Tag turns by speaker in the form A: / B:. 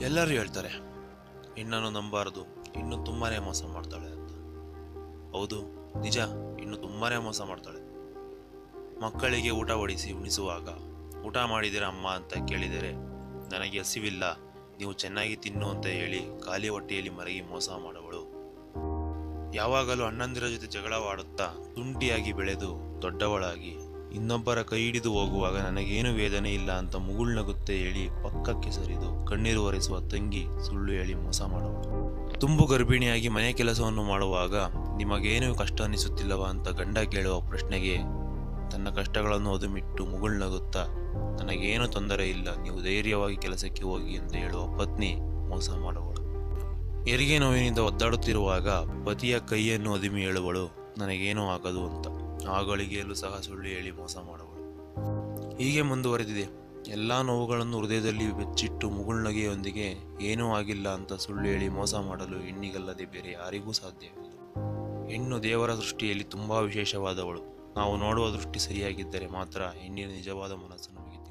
A: ಎಲ್ಲರೂ ಹೇಳ್ತಾರೆ ಹೆಣ್ಣನ್ನು ನಂಬಾರದು ಇನ್ನು ತುಂಬಾನೇ ಮೋಸ ಮಾಡ್ತಾಳೆ ಅಂತ. ಹೌದು, ನಿಜ ಇನ್ನು ತುಂಬಾನೇ ಮೋಸ ಮಾಡ್ತಾಳೆ. ಮಕ್ಕಳಿಗೆ ಊಟ ಹೊಡಿಸಿ ಉಣಿಸುವಾಗ, ಊಟ ಮಾಡಿದಿರ ಅಮ್ಮ? ಅಂತ ಕೇಳಿದರೆ, ನನಗೆ ಹಸಿವಿಲ್ಲ, ನೀವು ಚೆನ್ನಾಗಿ ತಿನ್ನು ಅಂತ ಹೇಳಿ ಖಾಲಿ ಹೊಟ್ಟೆಯಲ್ಲಿ ಮರಗಿ ಮೋಸ ಮಾಡುವಳು. ಯಾವಾಗಲೂ ಅಣ್ಣಂದಿರ ಜೊತೆ ಜಗಳವಾಡುತ್ತಾ, ತುಂಟಿಯಾಗಿ ಬೆಳೆದು ದೊಡ್ಡವಳಾಗಿ ಇನ್ನೊಬ್ಬರ ಕೈ ಹಿಡಿದು ಹೋಗುವಾಗ ನನಗೇನು ವೇದನೆ ಇಲ್ಲ ಅಂತ ಮುಗುಳ್ನಗುತ್ತೆ ಹೇಳಿ ಪಕ್ಕಕ್ಕೆ ಸರಿದು ಕಣ್ಣೀರು ಒರೆಸುವ ತಂಗಿ ಸುಳ್ಳು ಹೇಳಿ ಮೋಸ ಮಾಡುವಳು. ತುಂಬು ಗರ್ಭಿಣಿಯಾಗಿ ಮನೆ ಕೆಲಸವನ್ನು ಮಾಡುವಾಗ ನಿಮಗೇನು ಕಷ್ಟ ಅನಿಸುತ್ತಿಲ್ಲವಾ ಅಂತ ಗಂಡ ಕೇಳುವ ಪ್ರಶ್ನೆಗೆ ತನ್ನ ಕಷ್ಟಗಳನ್ನು ಒದುಮಿಟ್ಟು ಮುಗುಳ್ನಗುತ್ತಾ ನನಗೇನು ತೊಂದರೆ ಇಲ್ಲ, ನೀವು ಧೈರ್ಯವಾಗಿ ಕೆಲಸಕ್ಕೆ ಹೋಗಿ ಅಂತ ಹೇಳುವ ಪತ್ನಿ ಮೋಸ ಮಾಡುವಳು. ಹೆರಿಗೆ ನೋವಿನಿಂದ ಒದ್ದಾಡುತ್ತಿರುವಾಗ ಪತಿಯ ಕೈಯನ್ನು ಒದುಮಿ ಹೇಳುವಳು, ನನಗೇನು ಆಗದು ಅಂತ. ಆ ಗಳಿಗೆಯಲ್ಲೂ ಸಹ ಸುಳ್ಳು ಹೇಳಿ ಮೋಸ ಮಾಡುವಳು. ಹೀಗೆ ಮುಂದುವರೆದಿದೆ. ಎಲ್ಲ ನೋವುಗಳನ್ನು ಹೃದಯದಲ್ಲಿ ಬೆಚ್ಚಿಟ್ಟು ಮುಗುಳ್ನಗೆಯೊಂದಿಗೆ ಏನೂ ಆಗಿಲ್ಲ ಅಂತ ಸುಳ್ಳು ಹೇಳಿ ಮೋಸ ಮಾಡಲು ಹೆಣ್ಣಿಗಲ್ಲದೆ ಬೇರೆ ಯಾರಿಗೂ ಸಾಧ್ಯವಿಲ್ಲ ಹೆಣ್ಣು ದೇವರ ದೃಷ್ಟಿಯಲ್ಲಿ ತುಂಬಾ ವಿಶೇಷವಾದವಳು. ನಾವು ನೋಡುವ ದೃಷ್ಟಿ ಸರಿಯಾಗಿದ್ದರೆ ಮಾತ್ರ ಹೆಣ್ಣಿನ ನಿಜವಾದ ಮನಸ್ಸು ನಮಗೆ